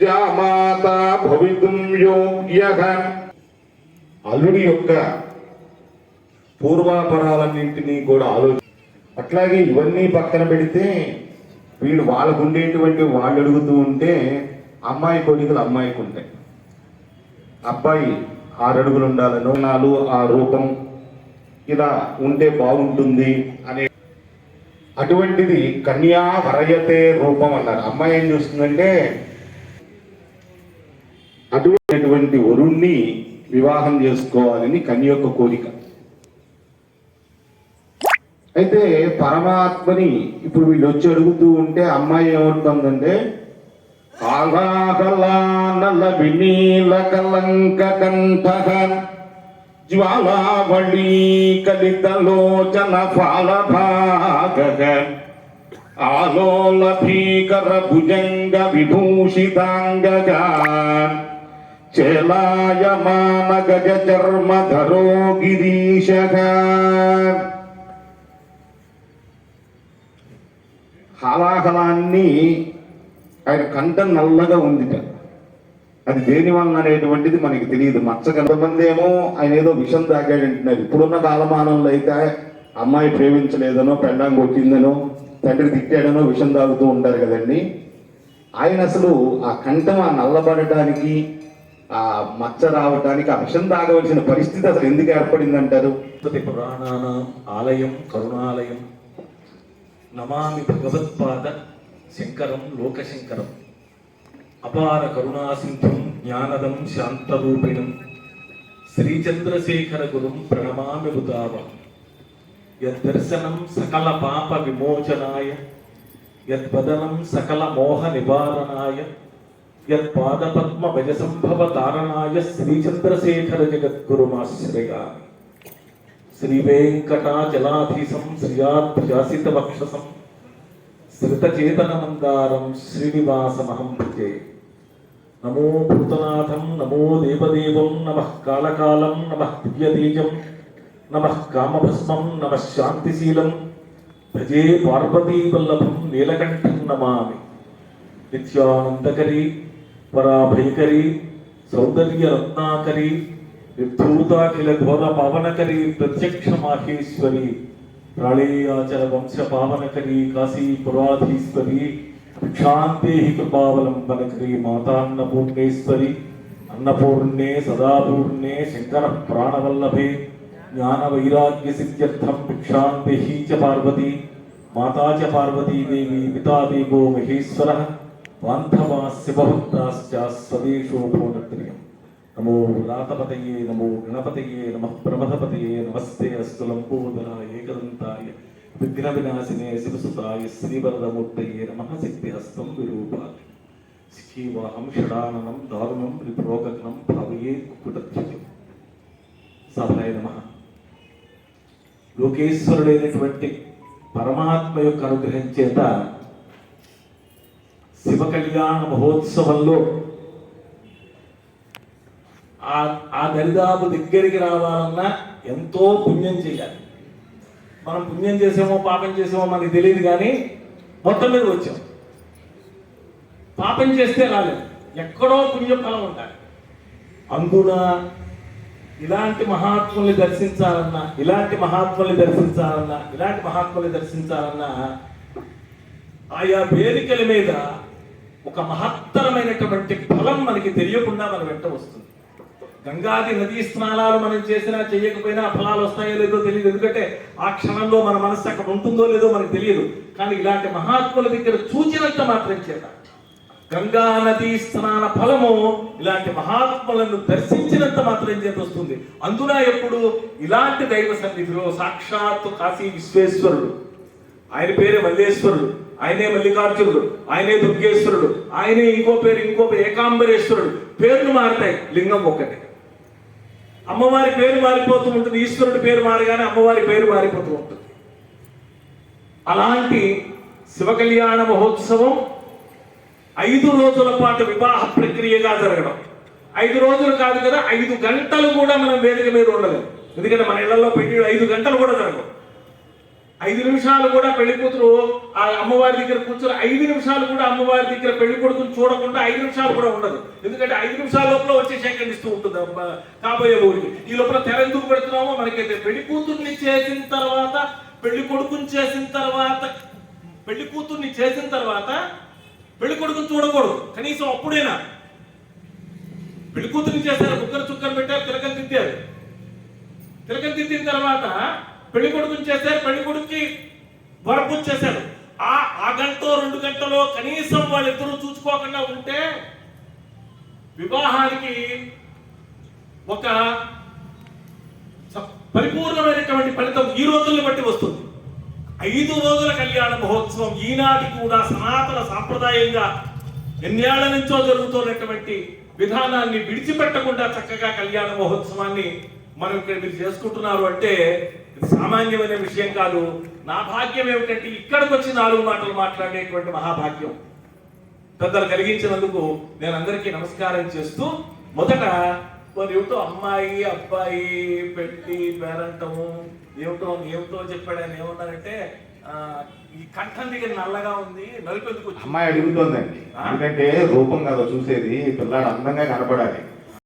జామాత భవితుం యోగ్య. అల్లుడి యొక్క పూర్వాపరాలన్నింటినీ కూడా ఆలోచి అట్లాగే ఇవన్నీ పక్కన పెడితే వీళ్ళు వాళ్ళకు ఉండేటువంటి వాళ్ళు అడుగుతూ ఉంటే అమ్మాయి కోరికలు అమ్మాయికి ఉంటాయి. అబ్బాయి ఆరు అడుగులు ఉండాలను నాలు ఆ రూపం ఇలా ఉంటే బాగుంటుంది అనే అటువంటిది కన్యా వరయతే రూపం అన్నారు. అమ్మాయి ఏం చూస్తుందంటే అటువంటి వరుణ్ణి వివాహం చేసుకోవాలని కన్య యొక్క కోరిక. అయితే పరమాత్మని ఇప్పుడు వీళ్ళు వచ్చి అడుగుతూ ఉంటే అమ్మాయి ఏమంటుందంటే కాలాకలానల వినీల కలంక కంఠ జ్వాలావళీ కలితలోచన ఫాలభాగ ఆలోల భీకర భుజంగ విభూషితాంగగా చేలాయమాన గజ హలాహలాన్ని ఆయన కంఠం నల్లగా ఉందిట. అది దేని వలన అనేటువంటిది మనకి తెలియదు. మచ్చ కొంతమంది ఏమో ఆయన ఏదో విషం తాగాడంటున్నారు ఇప్పుడున్న కాలమానంలో అయితే అమ్మాయి ప్రేమించలేదనో పెళ్ళాం కొట్టిందనో తండ్రి తిట్టాడనో విషం తాగుతూ ఉంటారు కదండి. ఆయన అసలు ఆ కంఠం ఆ నల్లబడటానికి ఆ మచ్చ రావటానికి ఆ విషం తాగవలసిన పరిస్థితి అసలు ఎందుకు ఏర్పడింది అంటారు పురాణాన ఆలయం కరుణాలయం నమామి భగవత్పాద శంకరం లోకశంకరం. అపార కరుణాసింధుం జ్ఞానదం శాంతరూపిణం. శ్రీచంద్రశేఖర గురుం ప్రణమామి ఉదావ యద్దర్శనం సకల పాప విమోచనాయ యద్వదనం సకల మోహ నివారణాయ యత్పాదపద్మ భజసంభవ తారణాయ శ్రీచంద్రశేఖర జగద్గురుమాశ్రయామి శ్రీవేంకటాచలాధీశం శ్రియాధ్యాసిత వక్షసం శ్రితచేతనమందారం శ్రీనివాసమహం భజే నమో భూతనాథం నమో దేవదేవం నమ కాళకాలం నమ దివ్యతేజం నమ కామభస్మం నమ శాంతిశీలం. భజే పార్వతీవల్లభం నీలకంఠం నమామి. నిత్యానందకరీ. పరాభయకరి సౌందర్య రత్నాకరి నిర్ధూతాఖిల ఘోర పావనకరీ ప్రత్యక్ష మాహేశ్వరి ప్రళయాచల వంశ పావనకరి కాశీ పురాధీశ్వరి భిక్షాంతేహి కృపావలంబనకరి మాతాన్నపూర్ణేశ్వరి అన్నపూర్ణే సదాపూర్ణే శంకర ప్రాణవల్లభే జ్ఞాన వైరాగ్య సిద్ధ్యర్థం భిక్షాంతేహి చ పార్వతి మాతా చ పార్వతీదేవి పితా దేవో మహేశ్వర. బాంధవా శివభక్తాశ్చ స్వదేశో భువనత్రియం నమో రాతపతయే నమో గణపతయే నమ ప్రమథపతయే నమస్తే అస్తు లంబోదర ఏకదంతాయ. విఘ్న వినాశినే శివసుతాయ శ్రీవరదమూర్తయే నమ శక్తి హస్తం విరూపాయ. శ్రీవాహం షడాననం దారుణం రిప్రోగనం భావయే కుటత్యం సభాయ నమ. లోకేశ్వరుడైనటువంటి పరమాత్మ యొక్క అనుగ్రహం చేత శివ కళ్యాణ మహోత్సవంలో ఆ ఆ దరిదాపు దగ్గరికి రావాలన్నా ఎంతో పుణ్యం చేయాలి. మనం పుణ్యం చేసామో పాపం చేసామో మనకి తెలియదు కానీ మొత్తం మీద వచ్చాం. పాపం చేస్తే రాలేదు. ఎక్కడో పుణ్యఫలం ఉండాలి. అందున ఇలాంటి మహాత్ముల్ని దర్శించాలన్నా ఇలాంటి మహాత్ముల్ని దర్శించాలన్నా ఇలాంటి మహాత్ముల్ని దర్శించాలన్నా ఆయా వేదికల మీద ఒక మహత్తరమైనటువంటి ఫలం మనకి తెలియకుండా మన వెంట వస్తుంది. గంగాది నదీ స్నానాలు మనం చేసినా చేయకపోయినా ఫలాలు వస్తాయో లేదో తెలియదు. ఎందుకంటే ఆ క్షణంలో మన మనస్సు అక్కడ ఉంటుందో లేదో మనకు తెలియదు. కానీ ఇలాంటి మహాత్ముల దగ్గర చూచినంత మాత్రం చేత. గంగా నదీ స్నాన ఫలము ఇలాంటి మహాత్ములను దర్శించినంత మాత్రం చేత వస్తుంది. అందున ఎప్పుడు ఇలాంటి దైవ సన్నిధిలో సాక్షాత్తు కాశీ విశ్వేశ్వరుడు. ఆయన పేరే మల్లేశ్వరుడు. ఆయనే మల్లికార్జునుడు ఆయనే దుర్గేశ్వరుడు ఆయనే ఇంకో పేరు ఇంకో పేరు ఏకాంబరేశ్వరుడు. పేర్లు మారుతాయి లింగం ఒకటి. అమ్మవారి పేరు మారిపోతూ ఉంటుంది ఈశ్వరుడి పేరు మారగానే అమ్మవారి పేరు మారిపోతూ ఉంటుంది. అలాంటి శివ కళ్యాణ మహోత్సవం ఐదు రోజుల పాటు వివాహ ప్రక్రియగా జరగడం. ఐదు రోజులు కాదు కదా ఐదు గంటలు కూడా మనం వేదిక మీద ఉండలేదు ఎందుకంటే మన ఇళ్ళలో పెట్టి ఐదు గంటలు కూడా జరగవు. ఐదు నిమిషాలు కూడా పెళ్ళి కూతురు ఆ అమ్మవారి దగ్గర కూర్చొని ఐదు నిమిషాలు కూడా అమ్మవారి దగ్గర పెళ్ళి కొడుకుని చూడకుండా ఐదు నిమిషాలు కూడా ఉండదు. ఎందుకంటే ఐదు నిమిషాల లోపల వచ్చి సెకండ్ ఇస్తూ ఉంటుంది అమ్మ కాబోయే ఊరికి. ఈ లోపల తెర ఎందుకు పెడుతున్నామో మనకైతే పెళ్ళి కూతుర్ని చేసిన తర్వాత పెళ్ళి కొడుకుని చేసిన తర్వాత పెళ్ళి కూతుర్ని చేసిన తర్వాత పెళ్ళి కొడుకుని చూడకూడదు. కనీసం అప్పుడైనా పెళ్ళి కూతుర్ని చేశారు ముక్కలు చుక్కలు పెట్టారు తిలకం తిట్టారు. తిలకం తిట్టిన తర్వాత పెళ్ళి కొడుకుని చేశారు పెళ్ళి కొడుకుకి వరపు చేశారు. ఆ ఆ గంట రెండు గంటలో కనీసం వాళ్ళిద్దరూ చూసుకోకుండా ఉంటే వివాహానికి ఒక పరిపూర్ణమైనటువంటి ఫలితం ఈ రోజుల్ని బట్టి వస్తుంది. ఐదు రోజుల కళ్యాణ మహోత్సవం ఈనాటి కూడా సనాతన సాంప్రదాయంగా ఎన్నేళ్ళ నుంచో జరుగుతున్నటువంటి విధానాన్ని విడిచిపెట్టకుండా చక్కగా కళ్యాణ మహోత్సవాన్ని మనం ఇక్కడ మీరు చేసుకుంటున్నారు అంటే సామాన్యమైన విషయం కాదు. నా భాగ్యం ఏమిటంటే ఇక్కడికి వచ్చి నాలుగు మాటలు మాట్లాడేటువంటి మహాభాగ్యం. పెద్దలు కలిగించినందుకు నేను అందరికీ నమస్కారం చేస్తూ మొదట ఏమిటో అమ్మాయి అబ్బాయి పెట్టి పేరంటము ఏమిటో ఏమిటో చెప్పాడు ఆయన ఏమన్నారంటే ఈ కంఠం దగ్గర నల్లగా ఉంది నలుపెందుకు అమ్మాయి అడుగుతోందండి. ఎందుకంటే రూపం కదా చూసేది పిల్లాడు అందంగా కనపడాలి.